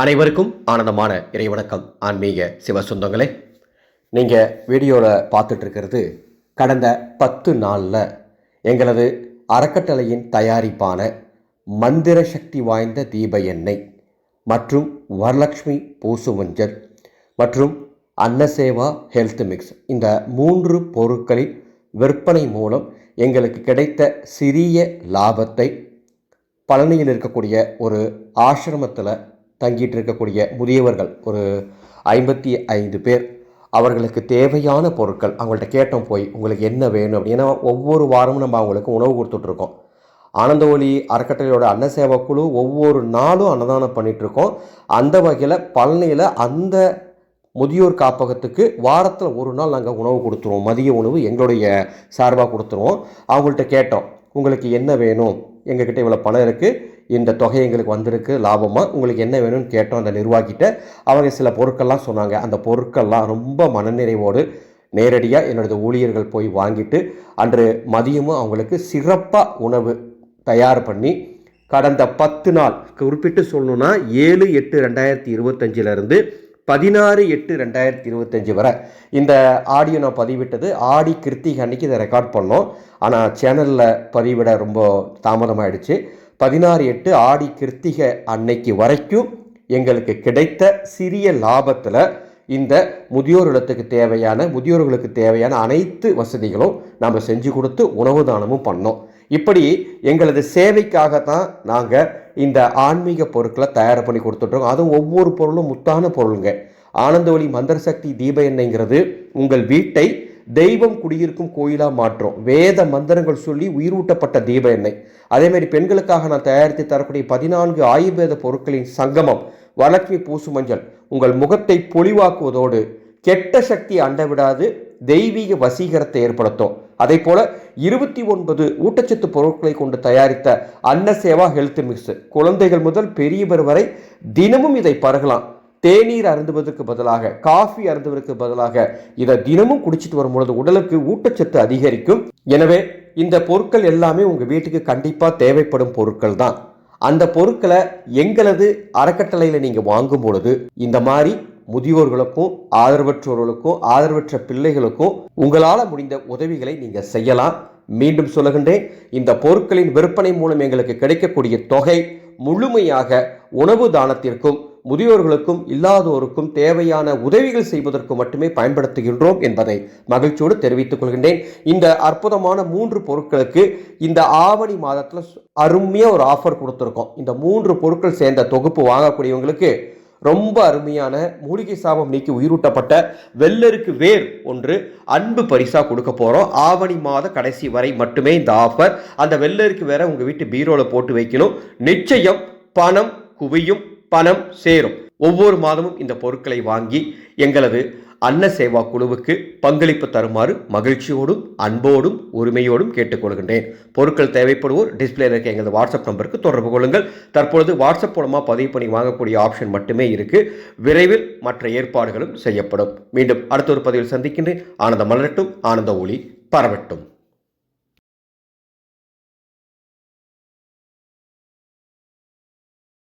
அனைவருக்கும் ஆனந்தமான இறைவணக்கம். ஆன்மீக சிவ சொந்தங்களே நீங்கள் வீடியோவில் பார்த்துட்ருக்கிறது கடந்த பத்து நாளில் எங்களது அறக்கட்டளையின் தயாரிப்பான மந்திர சக்தி வாய்ந்த தீப எண்ணெய் மற்றும் வரலக்ஷ்மி பூசு மஞ்சள் மற்றும் அன்னசேவா ஹெல்த் மிக்ஸ் இந்த மூன்று பொருட்களின் விற்பனை மூலம் எங்களுக்கு கிடைத்த சிறிய லாபத்தை பழனியில் இருக்கக்கூடிய ஒரு ஆசிரமத்தில் தங்கிட்டு இருக்கக்கூடிய முதியவர்கள் ஒரு ஐம்பத்தி ஐந்து பேர். அவர்களுக்கு தேவையான பொருட்கள் அவங்கள்ட்ட கேட்டோம் போய் உங்களுக்கு என்ன வேணும்? அப்படின்னா. ஒவ்வொரு வாரமும் நம்ம அவங்களுக்கு உணவு கொடுத்துட்ருக்கோம். ஆனந்த ஒளி அறக்கட்டளையோட அன்ன சேவா குழு ஒவ்வொரு நாளும் அன்னதானம் பண்ணிகிட்ருக்கோம் அந்த வகையில் பழனியில் அந்த முதியோர் காப்பகத்துக்கு வாரத்தில் ஒரு நாள் நாங்கள் உணவு கொடுத்துருவோம். மதிய உணவு எங்களுடைய சார்பாக கொடுத்துருவோம். அவங்கள்ட்ட கேட்டோம் உங்களுக்கு என்ன வேணும்? எங்ககிட்ட இவ்வளோ பணம் இருக்குது இந்த தொகை எங்களுக்கு வந்திருக்கு லாபமாக உங்களுக்கு என்ன வேணும்னு கேட்டோம். அந்த நிர்வாகிட்ட அவங்க சில பொருட்கள்லாம் சொன்னாங்க. அந்த பொருட்கள்லாம் ரொம்ப மனநிறைவோடு நேரடியாக என்னோடய ஊழியர்கள் போய் வாங்கிட்டு அன்று மதியமும் அவங்களுக்கு சிறப்பாக உணவு தயார் பண்ணி கடந்த பத்து நாள் குறிப்பிட்டு சொல்லணுன்னா ஏழு எட்டு ரெண்டாயிரத்தி இருபத்தஞ்சிலிருந்து பதினாறு எட்டு ரெண்டாயிரத்தி இருபத்தஞ்சி வரை இந்த ஆடியோ நான் பதிவிட்டது. ஆடி கிருத்திகை அன்னைக்கு இதை ரெக்கார்ட் பண்ணோம். ஆனால் சேனலில் பதிவிட ரொம்ப தாமதமாயிடுச்சு. பதினாறு எட்டு ஆடி கிருத்திகை அன்னைக்கு வரைக்கும் எங்களுக்கு கிடைத்த சிறிய லாபத்தில் இந்த முதியோர் இல்லத்துக்கு தேவையான முதியோர்களுக்கு தேவையான அனைத்து வசதிகளும் நாம் செஞ்சு கொடுத்து உணவு தானமும் பண்ணோம். இப்படி எங்களது சேவைக்காக தான் நாங்கள் இந்த ஆன்மீக பொருட்களை தயார் பண்ணி கொடுத்துட்ருக்கோம். அதுவும் ஒவ்வொரு பொருளும் முத்தான பொருளுங்க. ஆனந்தவழி மந்திர சக்தி தீப எண்ணெய்ங்கிறது உங்கள் வீட்டை தெய்வம் குடியிருக்கும் கோயிலாக மாற்றும். வேத மந்திரங்கள் சொல்லி உயிரூட்டப்பட்ட தீப எண்ணெய். அதேமாதிரி பெண்களுக்காக நான் தயாரித்து தரக்கூடிய பதினான்கு ஆயுர்வேத பொருட்களின் சங்கமம் வரலட்சுமி பூசு மஞ்சள். உங்கள் முகத்தை பொலிவாக்குவதோடு கெட்ட சக்தி அண்டவிடாது தெய்வீக வசீகரத்தை ஏற்படுத்தும். அதே போல இருபத்தி ஒன்பது ஊட்டச்சத்து பொருட்களை கொண்டு தயாரித்த அன்னசேவா ஹெல்த் மிக்ஸ் குழந்தைகள் முதல் பெரியவர் வரை தினமும் இதை பருகலாம். தேநீர் அருந்துவதற்கு பதிலாக காஃபி அருந்துவதற்கு பதிலாக இதை தினமும் குடிச்சிட்டு வரும்பொழுது உடலுக்கு ஊட்டச்சத்து அதிகரிக்கும். எனவே இந்த பொருட்கள் எல்லாமே உங்க வீட்டுக்கு கண்டிப்பா தேவைப்படும் பொருட்கள் தான். அந்த பொருட்களை எங்களது அறக்கட்டளையில் நீங்கள் வாங்கும் பொழுது இந்த மாதிரி முதியோர்களுக்கும் ஆதரவற்றோர்களுக்கும் ஆதரவற்ற பிள்ளைகளுக்கும் உங்களால் முடிந்த உதவிகளை நீங்கள் செய்யலாம். மீண்டும் சொல்லுகின்றேன் இந்த பொருட்களின் விற்பனை மூலம் எங்களுக்கு கிடைக்கக்கூடிய தொகை முழுமையாக உணவு தானத்திற்கும் முதியோர்களுக்கும் இல்லாதோருக்கும் தேவையான உதவிகள் செய்வதற்கு மட்டுமே பயன்படுத்துகின்றோம் என்பதை மகிழ்ச்சியோடு தெரிவித்துக் கொள்கின்றேன். இந்த அற்புதமான மூன்று பொருட்களுக்கு இந்த ஆவணி மாதத்தில் அருமையாக ஒரு ஆஃபர் கொடுத்துருக்கோம். இந்த மூன்று பொருட்கள் சேர்ந்த தொகுப்பு வாங்கக்கூடியவங்களுக்கு ரொம்ப அருமையான மூலிகை சாபம் நீக்கி உயிரூட்டப்பட்ட வெள்ளருக்கு வேர் ஒன்று அன்பு பரிசாக கொடுக்க போகிறோம் ஆவணி மாத கடைசி வரை மட்டுமே இந்த ஆஃபர் அந்த வெள்ளருக்கு வேற உங்கள் வீட்டு பீரோவில் போட்டு வைக்கணும். நிச்சயம் பணம் குவியும் பணம் சேரும். ஒவ்வொரு மாதமும் இந்த பொருட்களை வாங்கி எங்களது அன்ன சேவா குழுவுக்கு பங்களிப்பு தருமாறு மகிழ்ச்சியோடும் அன்போடும் உரிமையோடும் கேட்டுக்கொள்கின்றேன் பொருட்கள் தேவைப்படுவோர் டிஸ்பிளேல இருக்க எங்களது வாட்ஸ்அப் நம்பருக்கு தொடர்பு கொள்ளுங்கள். தற்பொழுது வாட்ஸ்அப் மூலமாக பதிவு பண்ணி வாங்கக்கூடிய ஆப்ஷன் மட்டுமே இருக்கு. விரைவில் மற்ற ஏற்பாடுகளும் செய்யப்படும். மீண்டும் அடுத்த ஒரு பதிவில் சந்திக்கின்றேன். ஆனந்த மலரட்டும் ஆனந்த ஒளி பரவட்டும்.